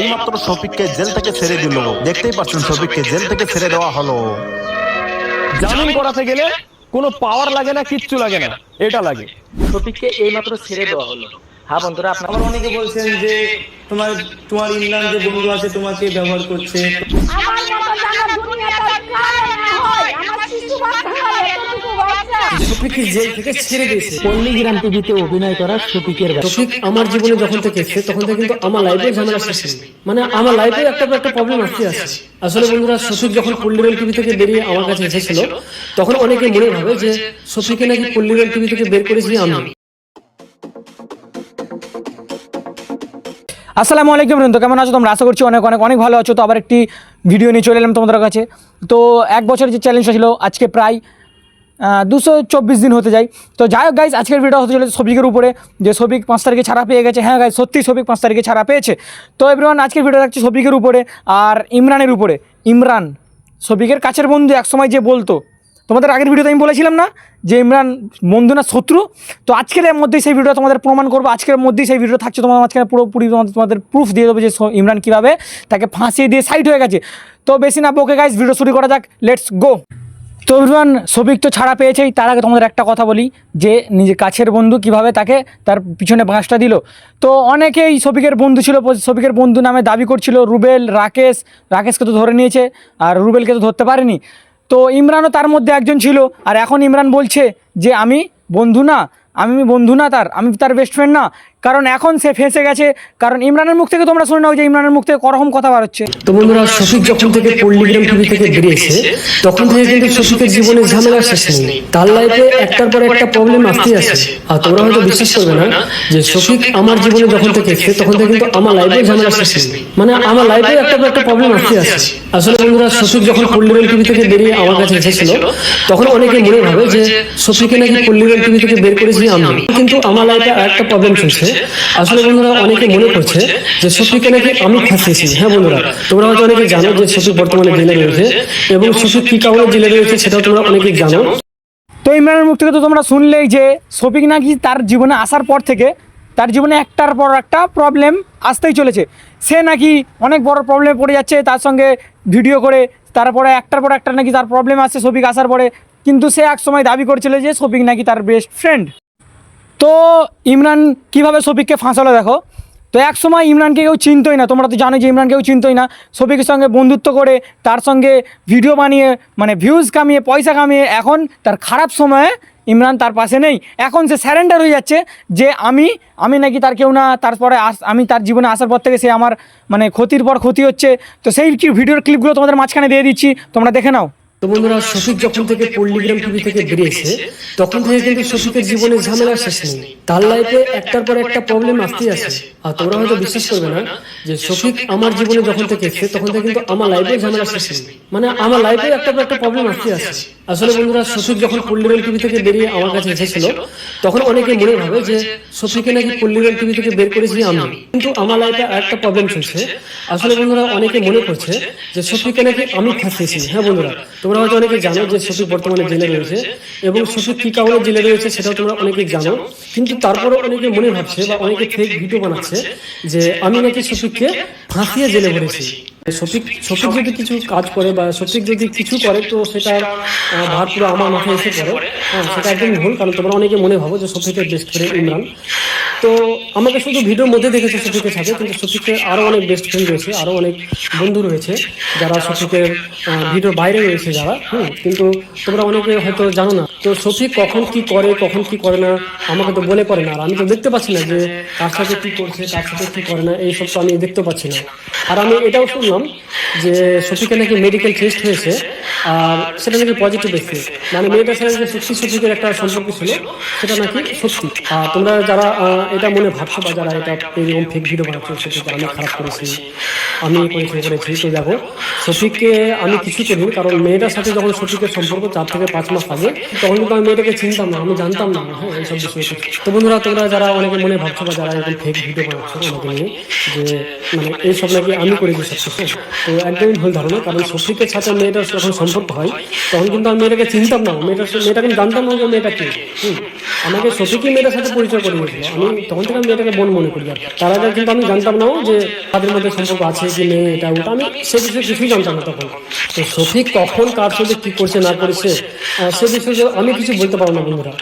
এইমাত্র শফিককে জেল থেকে ছেড়ে দিল। দেখতেই পাচ্ছেন শফিককে জেল থেকে ছেড়ে দেওয়া হলো। জামিন করাতে গেলে কোনো পাওয়ার লাগে না কিচ্ছু লাগে না। এটা লাগে। শফিককে এইমাত্র ছেড়ে দেওয়া হলো। হ্যাঁ বন্ধুরা আপনার অনেকে বলছেন যে তোমার তোমার ইমরান যে বন্ধু আছে তোমাকে ব্যবহার করছে। আমার মতো জানা দুনিয়াটা কারে না আমার শফিককে জেল থেকে ছেড়ে দিয়েছে। পল্লীগ্রাম টিভিতে অভিনয় করা শফিকের। শফিক আমার জীবনে যখন থেকে এসেছে তখন থেকে কিন্তু আমার লাইফে ঝামেলা শেষ মানে আমার লাইফে একটা একটা প্রবলেম আসতে আছে আসলে বন্ধুরা শফিক যখন পল্লীগ্রাম টিভি থেকে বেরিয়ে আমার কাছে এসেছিল তখন অনেকে মনে ভাবে যে শফিকে নাকি পল্লীগ্রাম টিভি থেকে বের করেছি আমি। আসসালামু আলাইকুম বন্ধু কেমন আছো তোমরা? আশা করছি অনেক অনেক অনেক ভালো আছো। তো আবার একটি ভিডিও নিয়ে চলে এলাম তোমাদের কাছে। তো এক বছরের যে চ্যালেঞ্জটা ছিল আজকে প্রায় দুশো চব্বিশ দিন হতে যায়। তো যাই হোক গাইজ আজকের ভিডিও হতে চলেছে সবিকের উপরে, যে সবিক পাঁচ তারিখে ছাড়া পেয়ে গেছে। হ্যাঁ গাইজ সত্যি সবিক পাঁচ তারিখে ছাড়া পেয়েছে। তো এবার আজকের ভিডিও থাকছে সবিকের উপরে আর ইমরানের উপরে। ইমরান সবিকের কাছের বন্ধু একসময় যে বলতো, তোমাদের আগের ভিডিওতে আমি বলেছিলাম না? যে ইমরান বন্ধু না শত্রু? তো আজকের মধ্যেই সেই ভিডিও তোমাদের প্রমাণ করব। আজকের মধ্যেই সেই ভিডিও থাকছে তোমাদের মাঝখানে পুরোপুরি তোমাদের প্রুফ দিয়ে দেবো যে ইমরান কীভাবে তাকে ফাঁসিয়ে দিয়ে সাইড হয়ে গেছে। তো বেশি না বকে গাইজ ভিডিও শুরু করা যাক। লেটস গো তো ইমরান সবিক তো ছাড়া পেয়েছেই। তার আগে তোমাদের একটা কথা বলি, যে নিজের কাছের বন্ধু কীভাবে তাকে তার পিছনে বাঁশটা দিল। তো অনেকেই সবিকের বন্ধু ছিল সবিকের বন্ধু নামে দাবি করছিল, রুবেল, রাকেশ, রাকেশকে তো ধরে নিয়েছে, আর রুবেলকে তো ধরতে পারেনি। তো ইমরানও তার মধ্যে একজন ছিল, আর এখন ইমরান বলছে যে, আমি বন্ধু না, আমি বন্ধু না তার, আমি তার বেস্ট ফ্রেন্ড না। কারণ এখন সে ফেঁসে গেছে। কারণ ইমরানের মুখ থেকে তোমরা শুনে নাও যে ইমরানের মুখ থেকে করকম কথা বার হচ্ছে। তো বন্ধুরা, শফিক যখন থেকে পল্লীগ্রাম টিভি থেকে বেরিয়েছে, তখন থেকে কিন্তু শফিকের জীবনে ঝামেলা শেষ নেই। তার লাইফে একটার পর একটা প্রবলেম আসতেই আছে আর তোমরা হয়তো বিশ্বাস করবে না যে শফিক আমার জীবনে যখন থেকে এসেছে, তখন থেকে কিন্তু আমার লাইফে ঝামেলা শেষ নেই। মানে আমার লাইফে একটার পর একটা প্রবলেম আসতেই আছে আসলে বন্ধুরা, শফিক যখন পল্লীগ্রাম টিভি থেকে বেরিয়ে আমার কাছে এসেছিল, তখন অনেকে মনে ভাবে যে শফিকে নাকি পল্লীগ্রাম টিভি থেকে বের করেছি আমি। কিন্তু আমার লাইফে একটা প্রবলেম চলছে আসলে বন্ধুরা অনেকে মনে করছে যে শফিককে নাকি আমি ফাঁসিয়েছি হ্যাঁ বন্ধুরা? তোমরা হয়তো অনেকে জানো যে শফিক বর্তমানে জেলে রয়েছে এবং শফিক কি কারণে জেলে রয়েছে সেটাও তোমরা অনেকেই জানো। তো ইমরানের মুখ থেকে তো তোমরা শুনলেই যে শফিক নাকি তার জীবনে আসার পর থেকে তার জীবনে একটার পর একটা প্রবলেম আসতেই চলেছে। সে নাকি অনেক বড় প্রবলেমে পড়ে যাচ্ছে তার সঙ্গে ভিডিও করে তারপরে একটার পর একটা নাকি তার প্রবলেম আসছে শফিক আসার পরে। কিন্তু সে এক সময় দাবি করছিল যে শফিক নাকি তার বেস্ট ফ্রেন্ড তো ইমরান কীভাবে শফিককে ফাঁসালো দেখো? তো এক সময় ইমরানকে কেউ চিনতই না, তোমরা তো জানো যে ইমরান কেউ চিনতই না। শফিকের সঙ্গে বন্ধুত্ব করে, তার সঙ্গে ভিডিও বানিয়ে মানে ভিউজ কামিয়ে, পয়সা কামিয়ে, এখন তার খারাপ সময়ে ইমরান তার পাশে নেই। এখন সে স্যারেন্ডার হয়ে যাচ্ছে যে আমি আমি নাকি তার কেউ না, তারপরে আস, আমি তার জীবনে আসার পর থেকে সে আমার মানে ক্ষতির পর ক্ষতি হচ্ছে। তো সেই ভিডিওর ক্লিপগুলো তোমাদের মাঝখানে দিয়ে দিচ্ছি, তোমরা দেখে নাও। তো বন্ধুরা শফিক যখন থেকে পল্লিগ্রাম টিভি থেকে বেরিয়েছে তখন থেকে কিন্তু শফিকের জীবনে ঝামেলা শেষ নেই। তার লাইফে একটার পর একটা প্রবলেম আসতেই আছে আর তোমরা হয়তো বিশ্বাস করবে না যে শফিক আমার জীবনে যখন থেকে এসেছে তখন থেকে কিন্তু আমার লাইফে ঝামেলা শেষ নেই। মানে আমার লাইফে একটা পর একটা প্রবলেম আসতেই আছে আসলে বন্ধুরা শফিক যখন পল্লীগ্রাম টিভি থেকে বেরিয়ে আমার কাছে এসেছিল, তখন অনেকে মনে ভাবে যে শফিকে নাকি পল্লীগ্রাম টিভি থেকে বের করেছি আমি। কিন্তু আমার লাইফে একটা প্রবলেম চলছে। আসলে বন্ধুরা, অনেকে মনে করছে যে শফিকে নাকি আমি ফাঁসিয়েছি। হ্যাঁ বন্ধুরা, তোমরা হয়তো অনেকে জানো যে শফিক বর্তমানে জেলে রয়েছে এবং শফিক কি কারণে জেলে রয়েছে সেটাও তোমরা অনেকে জানো। কিন্তু তারপরে অনেকে মনে ভাবছে বা অনেকে ফেক ভিডিও বানাচ্ছে যে আমি নাকি শফিককে ফাঁসিয়ে জেলে ভরেছি শফিক শফিক যদি কিছু কাজ করে বা সঠিক যদি কিছু করে তো সেটা ভার পুরো আমার মাথায় এসে পড়ে। হ্যাঁ সেটা একদম ভুল কারণ তোমরা অনেকে মনে ভাবো যে শফিকের বেস্ট ফ্রেন্ড ইমরান। তো আমাকে শুধু ভিডিওর মধ্যে দেখেছে শফিকের সাথে কিন্তু শফিকের আরও অনেক বেস্ট ফ্রেন্ড রয়েছে আরও অনেক বন্ধু রয়েছে যারা শফিকের ভিডিওর বাইরে রয়েছে যারা। হুম কিন্তু তোমরা অনেকে হয়তো জানো না তো শফিক কখন কি করে, কখন কি করে না, আমাকে তো বলে করে না। আর আমি তো দেখতে পাচ্ছি না যে কার সাথে কি করছে, কার সাথে কি করে না এইসব তো আমি দেখতে পাচ্ছি না। আর আমি এটাও শুনলাম যে শফিকের নাকি মেডিকেল টেস্ট হয়েছে, আর সেটা নাকি পজিটিভ এসেছে মানে মেয়েটার সাথে যে সত্যি শফিকের একটা সম্পর্ক ছিল, সেটা নাকি সত্যি। আর তোমরা যারা এটা মনে ভাবছ বা যারা এটা এরকম ফেক ভিডিও বানাচ্ছো শফিককে আমি খারাপ করেছি। আমি এই করেছি ঘুরতে যাব। সফিককে আমি কিছু চিনি কারণ মেয়েটার সাথে যখন শশীকে সম্পর্ক চার থেকে পাঁচ মাস আগে, তখন কিন্তু আমি মেয়েটাকে চিনতাম না, আমি জানতাম না হ্যাঁ এইসব বিষয়ে তো বন্ধুরা, তোমরা যারা অনেকে মনে ভাবছ বা যারা এরকম ফেক ভিডিও বানাচ্ছো আমাকে নিয়ে যে মানে এইসব নাকি আমি সব কিছু তো একদমই ভুল ধারণা কারণ শফিকের সাথে মেয়েটার যখন সম্পর্ক হয় তখন কিন্তু আমি মেয়েটাকে চিনতাম না। মেয়েটার মেয়েটাকে জানতাম না যে মেয়েটা কি। আমাকে শফিকই মেয়েটার সাথে পরিচয় করে দিয়েছিল? আমি তখন থেকে আমি মেয়েটাকে বোন মনে করি আর তার আগে কিন্তু আমি জানতাম না যে তাদের মধ্যে সম্পর্ক আছে কি নেই এটা ওটা। আমি সে বিষয়ে কিছুই জানতাম না তখন। তো শফিক কখন কার সাথে কি করছে না করছে সে বিষয়ে আমি কিছু বলতে পারব না বন্ধুরা।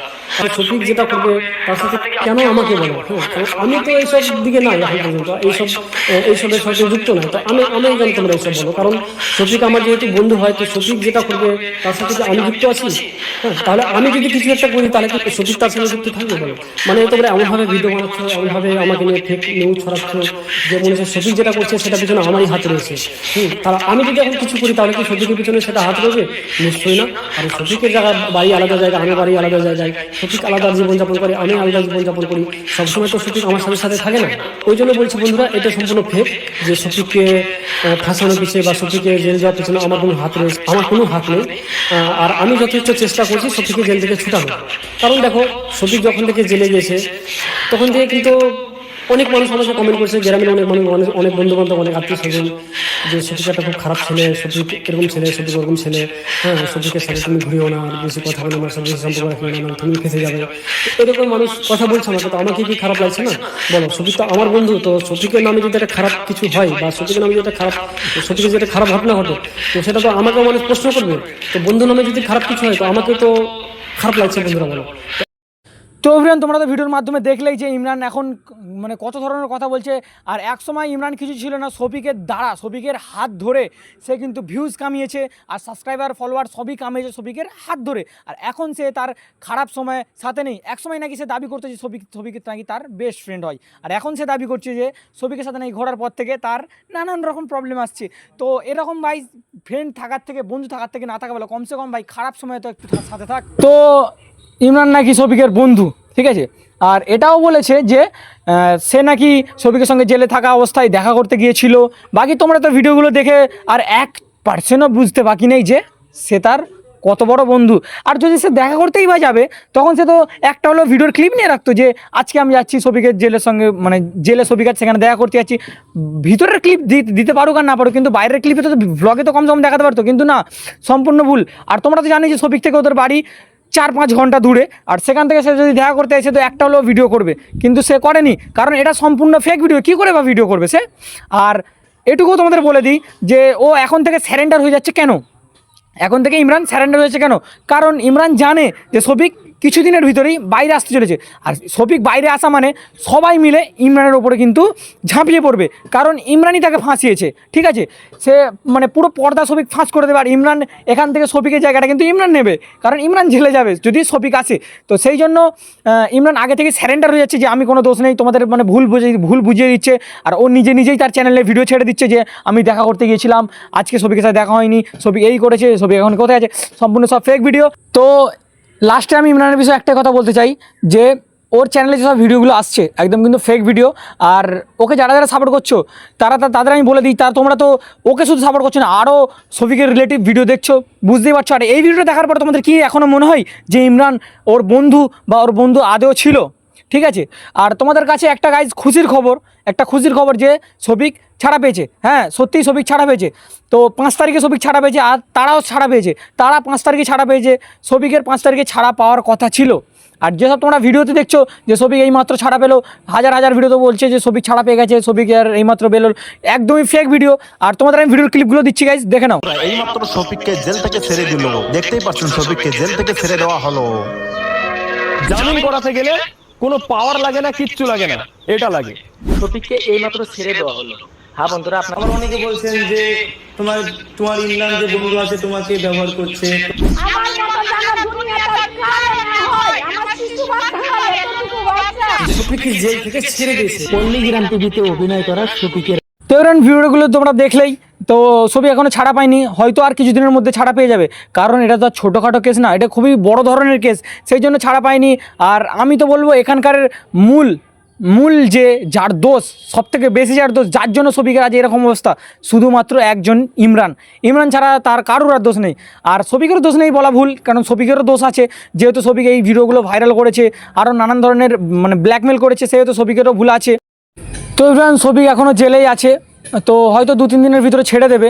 শফিক যেটা করবে তার সাথে কেন আমাকে বলো? হ্যাঁ আমি তো এইসব দিকে নাই এখন পর্যন্ত। এইসব এইসবের সাথে যুক্ত নাই। তো আমি আমি কেন তোমরা এইসব বলো কারণ শফিক আমার যেহেতু বন্ধু হয় তো শফিক যেটা করবে তার সাথে আমি যুক্ত আছি হ্যাঁ তাহলে আমি যদি কিছু একটা করি তাহলে কি শফিক তার সঙ্গে যুক্ত থাকবে বলো? মানে তোমরা এমনভাবে ভিডিও বানাচ্ছ এমনভাবে আমাকে নিয়ে ফেক নিউজ ছড়াচ্ছ যে মনে হচ্ছে শফিক যেটা করছে সেটা পিছনে আমারই হাত রয়েছে। হুম তাহলে আমি যদি এখন কিছু করি তাহলে কি শফিকের পিছনে সেটা হাত রয়েছে? নিশ্চয়ই না। আর শফিকের জায়গা বাড়ি আলাদা জায়গা আমি বাড়ি আলাদা জায়গায়। শফিক আলাদা জীবনযাপন করে, আমি আলাদা জীবনযাপন করি, সবসময় তো সঠিক আমার সাথে সাথে থাকে না। ওই জন্য বলছি বন্ধুরা, এটা সম্পূর্ণ ফেক যে সঠিককে ফাঁসানো পিছিয়ে বা সঠিককে জেল যাওয়ার পিছনে আমার কোনো হাত নেই, আমার কোনো হাত নেই। আর আমি যথেষ্ট চেষ্টা করছি সঠিককে জেল থেকে ছুটানো কারণ দেখো, সঠিক যখন থেকে জেলে গেছে, তখন থেকে কিন্তু অনেক মানুষ আমাকে কমেন্ট করছে, গ্রামের অনেক মানুষ, অনেক অনেক বন্ধু বান্ধব অনেক আত্মীয় স্বজন, যে সফিক একটা খুব খারাপ ছেলে সফিক এরকম ছেলে সফিক ওরকম ছেলে হ্যাঁ সফিকের সাথে তুমি ঘুরিও না বেশি কথা বলে আমার সাথে সম্পর্ক রাখবে না, তুমি ফেসে যাবে। এরকম মানুষ কথা বলছে আমাকে, তো আমাকে কি খারাপ লাগছে না? বলো সফিক তো আমার বন্ধু, তো সফিকের নামে যদি একটা খারাপ কিছু হয়, বা সফিকের নামে যদি একটা খারাপ যদি একটা খারাপ ঘটনা ঘটে, তো সেটা তো আমাকেও মানুষ প্রশ্ন করবে। তো বন্ধু নামে যদি খারাপ কিছু হয়, তো আমাকে তো খারাপ লাগছে বন্ধুরা, বলো। তো অভিরান তোমরা তো ভিডিওর মাধ্যমে দেখলেই যে ইমরান এখন মানে কত ধরনের কথা বলছে। আর এক সময় ইমরান কিছু ছিল না সফিকের দ্বারা সফিকের হাত ধরে সে কিন্তু ভিউজ কামিয়েছে আর সাবস্ক্রাইবার ফলোয়ার সবই কামিয়েছে সফিকের হাত ধরে। আর এখন সে তার খারাপ সময় সাথে নেই। এক সময় নাকি সে দাবি করতে যে সফিক সফিকের নাকি তার বেস্ট ফ্রেন্ড হয়। আর এখন সে দাবি করছে যে সফিকের সাথে নাকি ঘোরার পর থেকে তার নানান রকম প্রবলেম আসছে। তো এরকম ভাই ফ্রেন্ড থাকার থেকে, বন্ধু থাকার থেকে না থাকা ভালো। কমসে কম ভাই খারাপ সময় তো একটু সাথে থাক। তো ইমরান নাকি শফিকের বন্ধু, ঠিক আছে? আর এটাও বলেছে যে সে নাকি শফিকের সঙ্গে জেলে থাকা অবস্থায় দেখা করতে গিয়েছিল। বাকি তোমরা তো ভিডিওগুলো দেখে আর এক পার্সেন্টও বুঝতে বাকি নেই যে সে তার কত বড় বন্ধু। আর যদি সে দেখা করতেই বা যাবে, তখন সে তো একটা হলো ভিডিওর ক্লিপ নিয়ে রাখতো যে, আজকে আমি যাচ্ছি শফিকের জেলের সঙ্গে মানে জেলে শফিক আছে সেখানে দেখা করতে যাচ্ছি। ভিতরের ক্লিপ দিতে পারুক আর না পারুক, কিন্তু বাইরের ক্লিপে তো ব্লগে তো কম সম দেখাতে পারতো, কিন্তু না, সম্পূর্ণ ভুল। আর তোমরা তো জানি যে শফিক থেকে ওদের বাড়ি চার পাঁচ ঘণ্টা দূরে। আর সেখান থেকে সে যদি দেখা করতে এসে তো একটা হলেও ভিডিও করবে। কিন্তু সে করেনি, কারণ এটা সম্পূর্ণ ফেক ভিডিও কী করে বা ভিডিও করবে সে? আর এটুকুও তোমাদের বলে দিই যে, ও এখন থেকে স্যারেন্ডার হয়ে যাচ্ছে কেন? এখন থেকে ইমরান স্যারেন্ডার হয়েছে কেন? কারণ ইমরান জানে যে শফিক কিছুদিনের ভিতরেই বাইরে আসতে চলেছে। আর শফিক বাইরে আসা মানে সবাই মিলে ইমরানের ওপরে কিন্তু ঝাঁপিয়ে পড়বে। কারণ ইমরানই তাকে ফাঁসিয়েছে, ঠিক আছে? সে মানে পুরো পর্দা শফিক ফাঁস করে দেবে, আর ইমরান এখান থেকে শফিকের জায়গাটা কিন্তু ইমরান নেবে। কারণ ইমরান জেলে যাবে, যদি শফিক আসে। তো সেই জন্য ইমরান আগে থেকে স্যারেন্ডার হয়ে যাচ্ছে যে, আমি কোনো দোষ নেই, তোমাদের মানে ভুল বুঝে, ভুল বুঝিয়ে দিচ্ছে। আর ও নিজে নিজেই তার চ্যানেলে ভিডিও ছেড়ে দিচ্ছে যে, আমি দেখা করতে গিয়েছিলাম, আজকে শফিকের সাথে দেখা হয়নি। শফিক এই করেছে ছবি এখন কোথায় আছে? সম্পূর্ণ সব ফেক ভিডিও তো লাস্টে আমি ইমরানের বিষয়ে একটা কথা বলতে চাই, যে ওর চ্যানেলে যেসব ভিডিওগুলো আসছে, একদম কিন্তু ফেক ভিডিও আর ওকে যারা যারা সাপোর্ট করছ, তারা তাদের আমি বলে দিই, তার তোমরা তো ওকে শুধু সাপোর্ট করছ না আরও শফিকের রিলেটিভ ভিডিও দেখছ, বুঝতেই পারছ। আর এই ভিডিওটা দেখার পর তোমাদের কি এখনও মনে হয় যে ইমরান ওর বন্ধু বা ওর বন্ধু আদেও ছিল? ঠিক আছে? আর তোমাদের কাছে একটা গাইজ খুশির খবর, একটা খুশির খবর যে সবিক ছাড়া পেয়েছে। হ্যাঁ সত্যিই সবিক ছাড়া পেয়েছে। তো পাঁচ তারিখে সবিক ছাড়া পেয়েছে আর তারাও ছাড়া পেয়েছে। তারা পাঁচ তারিখে ছাড়া পেয়েছে। সবিকের পাঁচ তারিখে ছাড়া পাওয়ার কথা ছিল। আর যেসব তোমরা ভিডিওতে দেখছ যে সবিক এইমাত্র ছাড়া পেল হাজার হাজার ভিডিওতে বলছে যে সবিক ছাড়া পেয়ে গেছে সবিক আর এইমাত্র পেল। একদমই ফেক ভিডিও আর তোমাদের আমি ভিডিওর ক্লিপগুলো দিচ্ছি গাইজ দেখে নাও। এইমাত্র শফিককে জেল থেকে ছেড়ে দিল। দেখতেই পাচ্ছেন শফিককে জেল থেকে ছেড়ে দেওয়া হলো। জামিন করাতে গেলে কোনো পাওয়ার লাগে না কিচ্ছু লাগে না। এটা লাগে। শফিককে এইমাত্র ছেড়ে দেওয়া হলো। হ্যাঁ বন্ধুরা আপনারা আবার অনেকে বলছেন যে তোমার তোমার ইমরান যে বন্ধু আছে তোমাকে ব্যবহার করছে। জেল থেকে ছেড়ে দিয়েছে। পল্লীগ্রাম টিভিতে অভিনয় করা শফিকের তো এবার ভিডিওগুলো তোমরা দেখলেই তো ছবি এখনও ছাড়া পায়নি হয়তো আর কিছুদিনের মধ্যে ছাড়া পেয়ে যাবে। কারণ এটা তো আর ছোটোখাটো কেস না এটা খুবই বড় ধরনের কেস সেই জন্য ছাড়া পায়নি আর আমি তো বলব এখানকার মূল মূল যে যার দোষ সব থেকে বেশি যার দোষ, যার জন্য শফিকের আজ এরকম অবস্থা। শুধুমাত্র একজন ইমরান। ইমরান ছাড়া তার কারোর আর দোষ নেই। আর সফিকেরও দোষ নেই বলা ভুল, কারণ সফিকেরও দোষ আছে। যেহেতু শফিক এই ভিডিওগুলো ভাইরাল করেছে, আরও নানান ধরনের মানে ব্ল্যাকমেল করেছে, সেহেতু সফিকেরও ভুল আছে। তো ইমরান সফিক এখনও জেলেই আছে। তো হয়তো দু, তিন দিনের ভিতরে ছেড়ে দেবে।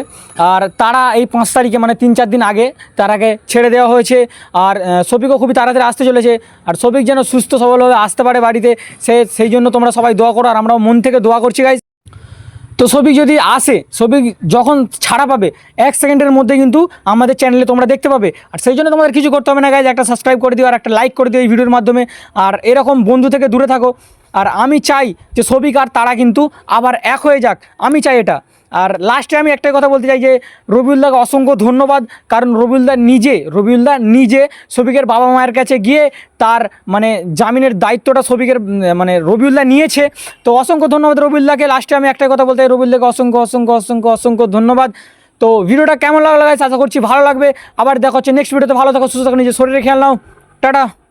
আর তারা এই পাঁচ তারিখে মানে তিন, চার দিন আগে তারাকে ছেড়ে দেওয়া হয়েছে। আর সবিকও খুবই তাড়াতাড়ি আসতে চলেছে। আর সবিক যেন সুস্থ, সবলভাবে আসতে পারে বাড়িতে, সে, সেই জন্য তোমরা সবাই দোয়া করো আর আমরাও মন থেকে দোয়া করছি গাইজ তো সবিক যদি আসে সবিক যখন ছাড়া পাবে, এক সেকেন্ডের মধ্যে কিন্তু আমাদের চ্যানেলে তোমরা দেখতে পাবে। আর সেই জন্য তোমাদের কিছু করতে হবে না গাইজ একটা সাবস্ক্রাইব করে দিও আর একটা লাইক করে দিও এই ভিডিওর মাধ্যমে। আর এরকম বন্ধু থেকে দূরে থাকো। আর আমি চাই যে সবিক আর তারা কিন্তু আবার এক হয়ে যাক। আমি চাই এটা। আর লাস্টে আমি একটাই কথা বলতে চাই যে, রবিউলদাকে অসংখ্য ধন্যবাদ। কারণ রবিউলদা নিজে রবিউলদা নিজে সবিকের বাবা মায়ের কাছে গিয়ে তার মানে জামিনের দায়িত্বটা সবিকের মানে রবিউল্লাহ নিয়েছে। তো অসংখ্য ধন্যবাদ রবিউল্লাহকে লাস্টে আমি একটাই কথা বলতে চাই রবিউল্লাহকে অসংখ্য অসংখ্য অসংখ্য অসংখ্য ধন্যবাদ। তো ভিডিওটা কেমন লাগল guys? আশা করছি ভালো লাগবে। আবার দেখা হচ্ছে নেক্সট ভিডিওতে ভালো থাকো, সুস্থ থাকো, নিজের শরীরে খেয়াল নাও। টাটা।